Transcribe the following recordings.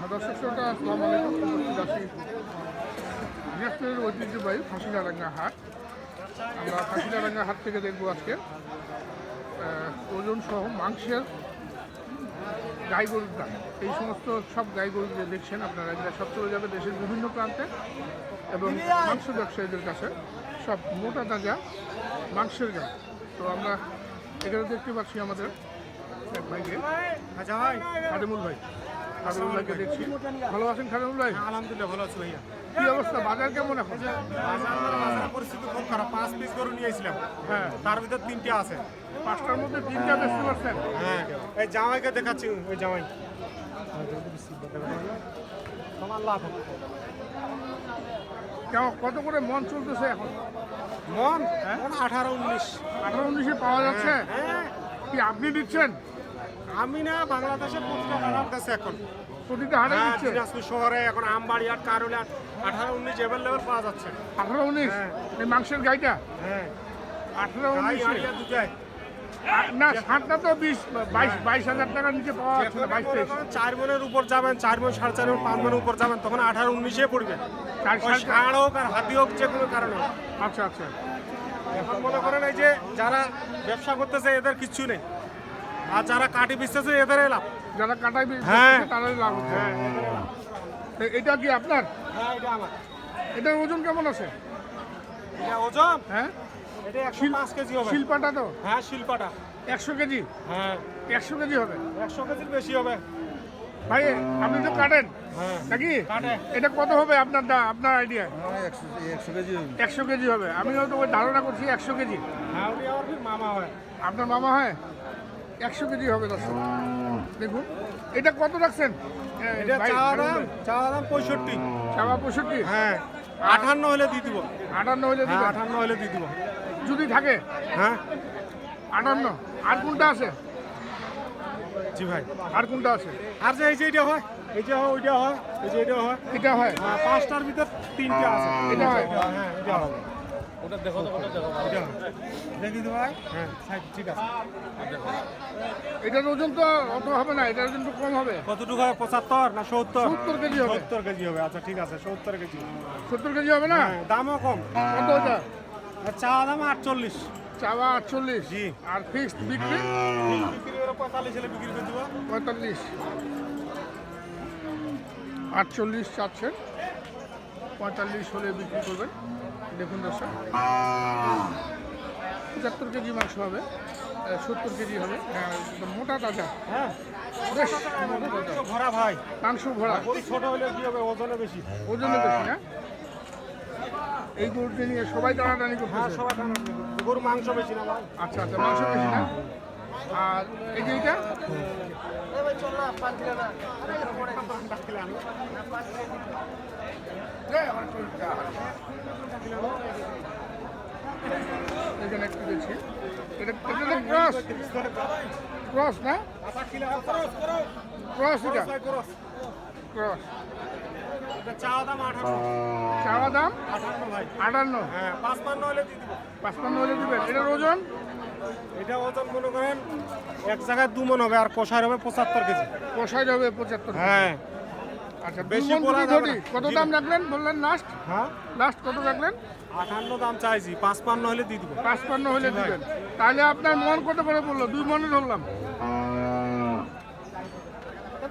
দর্শক শ্রোতা আসসালামু আলাইকুম। দিনাজপুরের ঐতিহ্যবাহী ফাঁসিলাডাঙ্গা হাট। আমরা ফাঁসিলাডাঙ্গা হাট থেকে দেখব আজকে ওজন সহ মাংসের গাই গরুর দাম। এই সমস্ত সব গাই গরু যে দেখছেন আপনারা এগুলো সব চলে যাবে দেশের বিভিন্ন প্রান্তে এবং মাংস ব্যবসায়ীদের কাছে সব মোটা তাজা মাংসের গাই। তো আমরা এখানে দেখতে পাচ্ছি আমাদের ভাইকে আচ্ছা ভাই। খাদিমুল ভাই। দেখছি। ভালো আছেন আলহামদুলিল্লাহ ভালো আছি ভাইয়া। কি অবস্থা? বাজার কেমন এখন? বাজার পরিস্থিতি খুব খারাপ। পাঁচ পিস গরু নিয়েছিলাম হ্যাঁ। তার ভিতর তিনটে আছে। পাঁচটার মধ্যে তিনটা বেচতে পারছেন হ্যাঁ। এই জামাইকে দেখাচ্ছি ওই জামাই। তোমার লাভ কেমন? কত করে মন চলতেছে এখন? মন? মন আঠারো উনিশ। আঠারো উনিশে পাওয়া যাচ্ছে? হ্যাঁ। কি আপনি দিচ্ছেন? আমি না বাংলাদেশে প্রতিটা হারার কাছে এখন। প্রতিটা হাটে হ্যাঁ, দিচ্ছে। দিনাজপুর শহরে এখন আমবাড়ি হাট কারুল হাট আঠারো উনিশ অ্যাভেলেবেল পাওয়া যাচ্ছে। আঠারো উনিশ? হ্যাঁ। এই মাংসের গাইটা? হ্যাঁ। আঠারো উনিশে? দুটাই। না ষাটটা তো বিশ বাইশ বাইশ হাজার টাকার নিচে পাওয়া যাচ্ছে না বাইশ তেইশ। চার মনের উপর যাবেন চার মন সাড়ে চার মন পাঁচ মনের উপর যাবেন তখন আঠারো উনিশে পড়বে। ষাঁড় হোক আর হাতি হোক যে কোনো কারণে আচ্ছা আচ্ছা। এখন মনে করেন এই যে যারা ব্যবসা করতেছে এদের কিচ্ছু নেই। আর যারা কাটি বিচতেছে এদেরই লাভ যারা কাটাই হ্যাঁ। তারাই লাভ হচ্ছে। হ্যাঁ এটা কি আপনার? হ্যাঁ এটা আমার। এটার ওজন কেমন আছে? এটা ওজন? হ্যাঁ? এটা একশো পাঁচ কেজি হবে। শিল্পাটা তো? হ্যাঁ শিল্পাটা। একশো কেজি? হ্যাঁ। একশো কেজি হবে? একশো কেজির বেশি হবে। ভাই আপনি তো কাটেন। হ্যাঁ। নাকি? এটা কত হবে আপনার দা- আপনার আইডিয়া একশো কেজি একশো কেজি হবে। আমি হয়তো ধারণা করছি একশো কেজি। উনি আমার ফির মামা আপনার মামা হয়? একশো কেজি হবে দর্শক। দেখুন এটা কত রাখছেন? এটা চাওয়া দাম পঁয়ষট্টি। চাওয়া পঁয়ষট্টি? হ্যাঁ আঠান্ন হলে দিয়ে দিব। আটান্ন হলে হ্যাঁ দিবেন আঠান্ন হলে দিয়ে দিব। যদি থাকে? হ্যাঁ। আটান্ন। আর কোনটা আছে? জি ভাই। আর কোনটা আছে? আর যে এই যে এটা হয় এই যে হয় ওইটা হয় এই যে এটা হয়। এটা হয়। হ্যাঁ, পাঁচটার ভিতর তিনটে আছে। এটা হয়। হ্যাঁ এটা হবে ওটা দেখো তো ওটা দেখো দেখি তো ভাই। হ্যাঁ। ঠিক আছে। এটার ওজন তো অত হবে না এটার ওজন তো কম হবে। কতটুকু হয় পঁচাত্তর না সত্তর? সত্তর কেজি হবে। সত্তর কেজি হবে। আচ্ছা ঠিক আছে সত্তর কেজি সত্তর কেজি হবে না? হ্যাঁ দামও কম। কত ওটা চা দাম আটচল্লিশ। চাওয়া আটচল্লিশ। জি। আর ফিক্সড বিক্রি? বিক্রি করে পঁয়তাল্লিশ হলে বিক্রি করে দেবো। পঁয়তাল্লিশ। আটচল্লিশ চাচ্ছেন। পঁয়তাল্লিশ হলে বিক্রি করবেন। দেখুন দর্শক। পঁচাত্তর কেজি মাংস হবে সত্তর কেজি হবে মোটা তাজা। হ্যাঁ। ভরা ভাই। মাংস ভরা। ছোট হলে কি হবে? ওজনে বেশি। ওজনে বেশি না? এই গরুটি নিয়ে সবাই টানাটানি হ্যাঁ সবাই খানা গরু মাংস বেশি না ভাই। আচ্ছা আচ্ছা মাংস বেশি না? আর এই যে এটা এটা এটা ক্রস ক্রস না ক্রস এটা ক্রস দাম আটান্ন হ্যাঁ এটা মনে করেন এক জায়গায় দু মন হবে আর কষার হবে পঁচাত্তর কেজি কষাই হবে পঁচাত্তর হ্যাঁ আচ্ছা বেশি বেশি যাবে কত দাম রাখলেন? বললেন লাস্ট হ্যাঁ? লাস্ট কত রাখলেন? আঠান্ন দাম চাইছি পাঁচপান্ন হলে দিয়ে দিব। পাঁচপান্ন হলে। দিবেন। তাহলে আপনার মন কত করে বলল দুই মনে ধরলাম।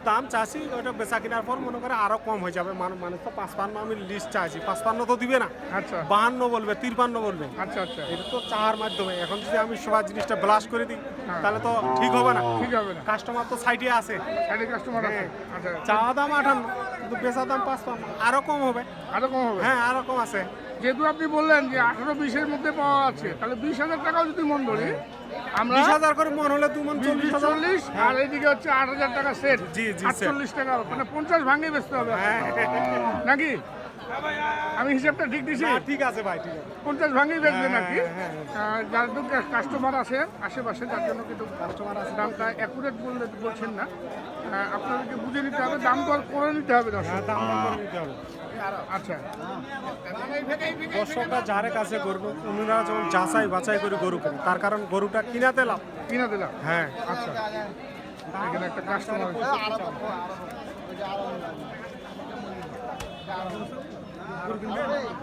দাম চাষি ওটা বেচা কেনার পর মনে করে আরও কম হয়ে যাবে। মানুষ মানুষ তো পাঁচপান্ন আমি লিস্ট চাইছি। পাঁচপান্ন তো দিবে না। আচ্ছা। বাহান্ন বলবে তিরপান্ন বলবে। আচ্ছা আচ্ছা। এটা তো চার মাধ্যমে। এখন যদি আমি সবার জিনিসটা ব্লাস্ট করে দিই হ্যাঁ। তাহলে তো ঠিক হবে না। ঠিক হবে না। কাস্টমার তো সাইডে আছে। সাইডে কাস্টমার আছে। হ্যাঁ। আচ্ছা চাওয়া দাম আঠান্ন কিন্তু বেচা দাম পাঁচপান্ন। আরও কম হবে। আরও কম হবে? হ্যাঁ আরও কম আছে। যেহেতু আপনি বললেন যে আঠারো বিশের মধ্যে পাওয়া আছে তাহলে বিশ হাজার টাকাও যদি মন ধরি আমরা বিশ হাজার করে মন হলে দু মন চল্লিশ চল্লিশ আর এদিকে হচ্ছে আট হাজার টাকা সেট জি, জি, আটচল্লিশ টাকা মানে পঞ্চাশ ভাঙে বেচতে হবে। হ্যাঁ। নাকি? আমি হিসাবটা ঠিক দিছি? ঠিক আছে ভাই ঠিক আছে। পঞ্চাশ ভাঙেই বেচবে হ্যাঁ, নাকি? হ্যাঁ, আহ, যার কাস্টমার আছে আশেপাশে যার জন্য কিন্তু কাস্টমার আছে। দামটা অ্যাকুরেট বললে বলছেন না। আপনাদেরকে বুঝে নিতে হবে দাম দর করে নিতে হবে দর্শক। হ্যাঁ দাম দর করে নিতে হবে। আচ্ছা। দর্শকরা যার কাছে গরু যখন যাচাই বাছাই করে গরু কেনে তার কারণ গরুটা কিনাতে লাভ। কিনা দিলাম হ্যাঁ। আচ্ছা। এখানে একটা কাস্টমার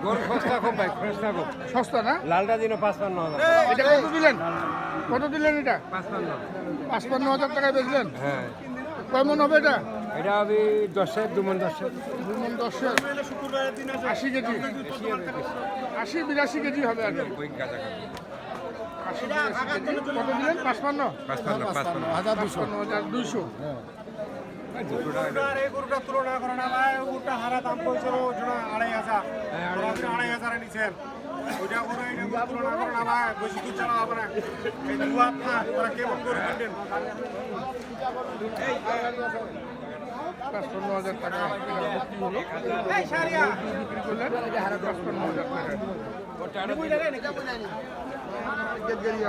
গরু সস্তা খুব ভাই সস্তা খুব সস্তা না লালটা দিন পাঁচপান্ন হাজার এটা কত দিলেন? কত দিলেন এটা? পাঁচপান্ন। পাঁচপান্ন হাজার টাকায় বেচলেন? হ্যাঁ। কেমন হবে এটা? এটা আমি দশের দুমন দশের দুমন দশের আশি কেজি? আশি বিরাশি কেজি হবে আর কত দিলেন? পাঁচপান্ন? পাঁচপান্ন পাঁচপান্ন। পাঁচপান্ন হাজার দুইশো দুশো আর এই গরুটা তুলনা করে না ওই গরুটা হারা দাম করেছিল ওজনে আড়াই হাজার। আড়াই হাজারে। নিছেন ওইটা করে এটা তুলনা করে না ভাই বেশি দূর চালা হবে না এই দুয়া না ওরা কেমন গরু কিনবেন? পাঁচপান্ন হাজার টাকা বিক্রি করলেন পাঁচপান্ন হাজার টাকা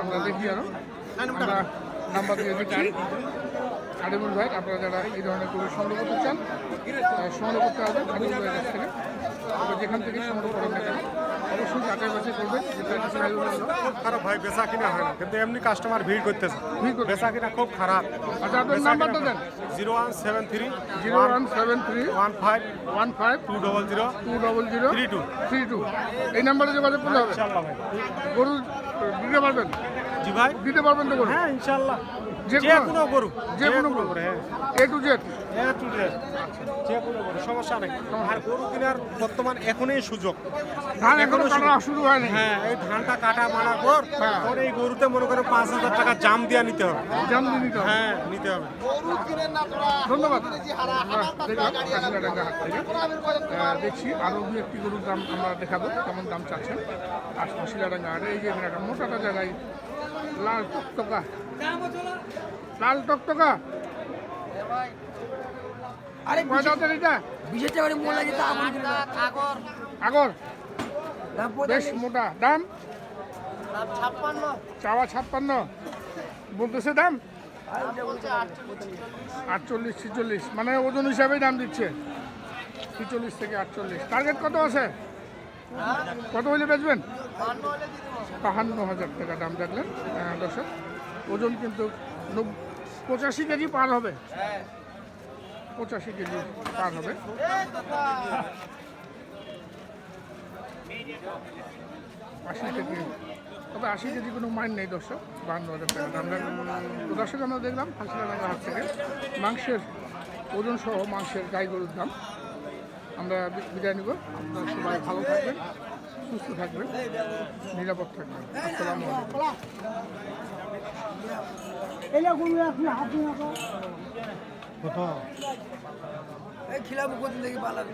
আমরা দেখি আরও। আমরা নাম্বার দিয়ে দিচ্ছি। আলিমুল ভাই আপনারা যারা এই ধরনের গরু সংগ্রহ করতে চান সংগ্রহ করতে হবে আলিমুল ভাইয়ের কাছ থেকে। যেখান থেকে সংগ্রহ করেন না কেন অবশ্যই যাচাই বাছাই করবেন। খারাপ ভাই বেচা কিনা হয় না। কিন্তু এমনি কাস্টমার ভিড় করতেছে। বেচা কিনা খুব খারাপ। আচ্ছা আপনার নাম্বারটা দেন। Zero one seven three zero one seven three one five one five two double zero two double zero three two. Three two. এই নাম্বারে যোগাযোগ করলে হবে। গরু দিতে পারবেন? জি ভাই। দিতে পারবেন তো হ্যাঁ ইনশাল্লাহ যে কোনো- গরু যে কোনো গরু। হ্যাঁ। এ টু জেড হ্যাঁ টু যে কোনো গরু সমস্যা নেই। আর গরু কেনার বর্তমান এখনই সুযোগ। ধান এখনও এখনও কাটা শুরু হয়নি। হ্যাঁ এই ধানটা কাটা মারার পর হ্যাঁ। পরে এই গরুতে মনে করেন পাঁচ হাজার টাকা জাম দিয়া নিতে হবে। জান দিয়ে নিতে হবে। হ্যাঁ নিতে হবে। ধন্যবাদ। আহ, দেখছি আরও দু একটি গরুর দাম আমরা দেখাবো কেমন দাম চাচ্ছে আর কাশিনাডাঙ্গা হাটে এই যে একটা মোটাটা জায়গায় লাল টকটকা। লাল টকটকা। আরে কয় দাঁতের এটা? বিশেষ করে মোলা যেতে। আগর। দাম বেশ মোটা। দাম? ছাপ্পান্ন। চাওয়া ছাপ্পান্ন। বলতেছে দাম? আটচল্লিশ। ছিচল্লিশ। মানে ওজন হিসাবেই দাম দিচ্ছে। ছিচল্লিশ থেকে আটচল্লিশ। টার্গেট কত আছে? কত হলে বেচবেন বাহান্ন হাজার টাকা দাম দেখলেন আহ, দর্শক। ওজন কিন্তু পঁচাশি কেজি পার হবে। পঁচাশি কেজি পার হবে। আশি কেজি। তবে আশি কেজি কোনো মাইন নেই দর্শক, বাহান্ন হাজার টাকা দর্শক, আমরা দেখলাম হাসিলাডাঙ্গা হাট থেকে মাংসের ওজন সহ মাংসের গাই গরুর দাম। আমরা বিদায় নিব। আপনারা সবাই ভালো থাকবেন, সুস্থ থাকবেন, নিরাপদ থাকবেন। আসসালামু আলাইকুম। এই খিলাবো কোথা থেকে পালাবে?